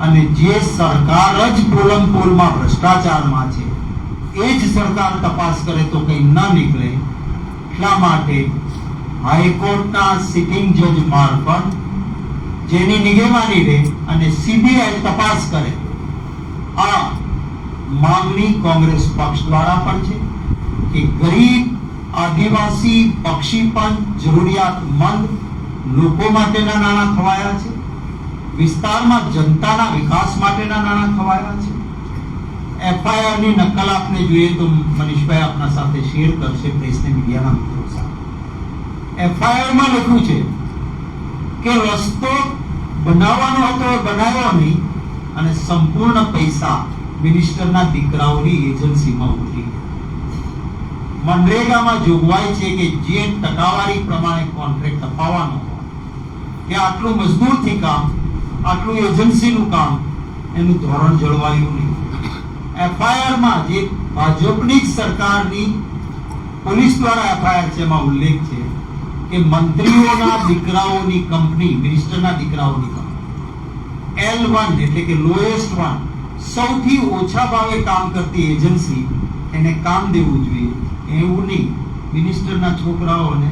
અને જે સરકાર જ પોલમપોલમાં ભ્રષ્ટાચારમાં છે, એ જ સરકાર તપાસ કરે તો કંઈ ન નીકળે. એટલા માટે? હાઈકોર્ટના સિટિંગ જજ મારફત, જેની નિગેવાની રહે અને સીબીઆઈ તપાસ કરે. આ માંગણી કોંગ્રેસ પક્ષ દ્વારા પણ છે કે ગરીબ, આદિવાસી, પક્ષી પણ જરૂરિયાતમંદ લોકો માટેના નાણાં ખવાયા છે. વિસ્તારમાં જનતાના વિકાસ માટેના નાણાં ખવાયા છે. એફઆઈઆરની નકલ આપને જોઈએ તો મનીષભાઈ આપના સાથે શેર કરશે પ્રેસને મીડિયાના મિત્રો સાથે. એફઆઈઆરમાં લખ્યું છે કે રસ્તો બનાવવાનો હતો બનાવ્યો નહીં અને સંપૂર્ણ પૈસા મિનિસ્ટરના દીકરાઓની એજન્સીમાં ઉતરી મનરેગામાં જોગવાઈ છે કે જે ટકાવારી પ્રમાણે કોન્ટ્રાક્ટ અપાવવાનો હોય, કે આટલું મજદૂરથી કામ આટલું એજન્સીનું કામ, એનું ધોરણ જળવાયું નહીં. એફઆઈઆરમાં જે ભાજપની સરકારની પોલીસ દ્વારા એફઆઈઆર છે, એમાં ઉલ્લેખ છે કે મંત્રીઓના દીકરાઓની કંપની, મિનિસ્ટરના દીકરાઓની કંપની. એલ વન એટલે કે લોએસ્ટ વન સૌથી ઓછા ભાવે કામ કરતી એજન્સી એને કામ દેવું જોઈએ. એવું નહીં. મિનિસ્ટરના છોકરાઓને